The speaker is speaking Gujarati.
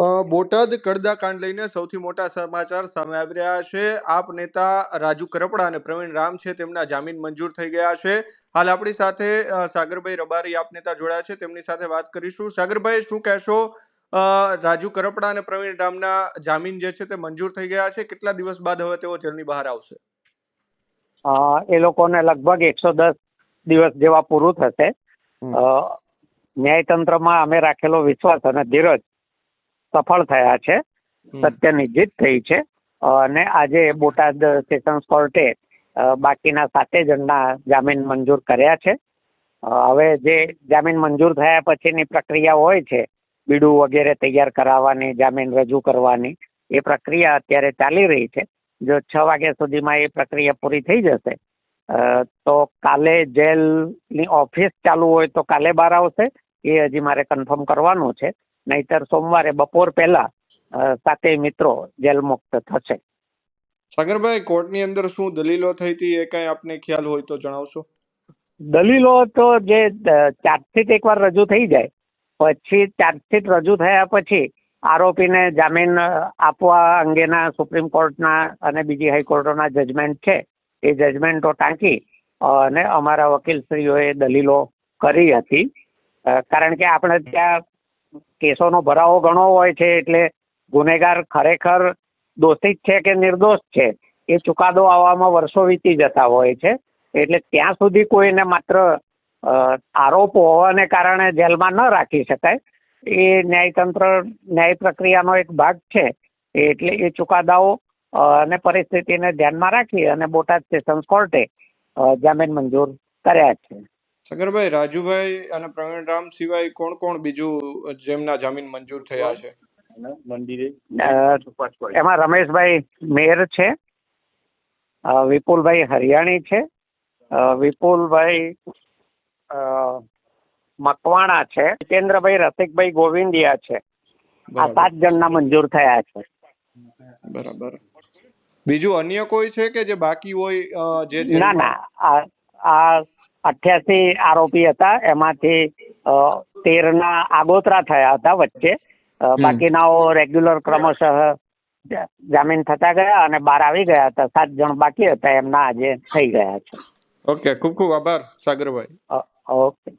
બોટાદ કડદા કાંડ લઈને સૌથી મોટા સમાચાર સામે આવી રહ્યા છે. આપ નેતા રાજુ કરપડા અને પ્રવીણ રામ છે તેમના જામીન મંજૂર થઈ ગયા છે. હાલ આપણી સાથે સાગરભાઈ રબારી આપ નેતા જોડાયા છે. તેમની સાથે વાત કરીશું. સાગરભાઈ શું કહેશો? રાજુ કરપડા અને પ્રવીણ રામના જામીન જે છે તે મંજૂર થઈ ગયા છે. કેટલા દિવસ બાદ હવે તેઓ જેલની બહાર આવશે? એ લોકોને લગભગ એકસો દસ દિવસ જેવા પૂરું થશે. ન્યાયતંત્રમાં અમે રાખેલો વિશ્વાસ અને ધીરજ સફળ થયા છે. સત્યની જીત થઈ છે. અને આજે બોટાદ સેશન્સ કોર્ટે બાકીના સાતે જણના જામીન મંજૂર કર્યા છે. હવે જે જામીન મંજૂર થયા પછીની પ્રક્રિયા હોય છે બીડું વગેરે તૈયાર કરાવવાની જામીન રજૂ કરવાની એ પ્રક્રિયા અત્યારે ચાલી રહી છે. જો છ વાગ્યા સુધીમાં એ પ્રક્રિયા પૂરી થઈ જશે તો કાલે જેલની ઓફિસ ચાલુ હોય તો કાલે બહાર આવશે એ હજી મારે કન્ફર્મ કરવાનું છે. નહીતર સોમવારે બપોર પહેલા સાતેય મિત્રો જેલ મુક્ત થશે. સાગરભાઈ કોર્ટની અંદર શું દલીલો થઈ હતી એ કઈ આપને ખ્યાલ હોય તો જણાવશો? દલીલો તો જે ચાર્જશીટ એકવાર રજૂ થઈ જાય. પછી ચાર્જશીટ રજૂ થયા પછી આરોપીને જામીન આપવા અંગેના સુપ્રીમ કોર્ટના અને બીજી હાઈકોર્ટોના જજમેન્ટ છે. એ જજમેન્ટો ટાંકી અને અમારા વકીલશ્રીઓએ દલીલો કરી હતી. કારણ કે આપણે ત્યાં કેસોનો ભરાવો ઘણો હોય છે એટલે ગુનેગાર ખરેખર દોષિત છે કે નિર્દોષ છે એ ચુકાદો આવવામાં વર્ષો વીતી જતા હોય છે. એટલે ત્યાં સુધી કોઈને માત્ર આરોપ હોવાને કારણે જેલમાં ન રાખી શકાય. એ ન્યાયતંત્ર, ન્યાય પ્રક્રિયાનો એક ભાગ છે. એટલે એ ચુકાદાઓ અને પરિસ્થિતિને ધ્યાનમાં રાખી અને બોટાદ સેશન્સ કોર્ટે જામીન મંજૂર કર્યા છે. સાગરભાઈ રાજુભાઈ અને પ્રવીણ રામ સિવાય કોણ કોણ બીજું જેમના જામીન મંજૂર થયા છે? એમાં રમેશભાઈ મેર છે વિપુલભાઈ હરિયાણી છે વિપુલભાઈ મકવાણા છે જીતેન્દ્રભાઈ રસિકભાઈ ગોવિંદિયા છે. આ સાત જણના મંજૂર થયા છે. બરાબર. બીજું અન્ય કોઈ છે કે જે બાકી હોય જે ના ના આ આ અઠ્યાસી આરોપી હતા. એમાંથી તેરના આગોતરા થયા હતા વચ્ચે. બાકીનાઓ રેગ્યુલર ક્રમશઃ જામીન થતા ગયા અને બહાર આવી ગયા હતા. સાત જણ બાકી હતા. એમના આજે થઈ ગયા છે. ઓકે ખૂબ ખૂબ આભાર સાગરભાઈ. ઓકે.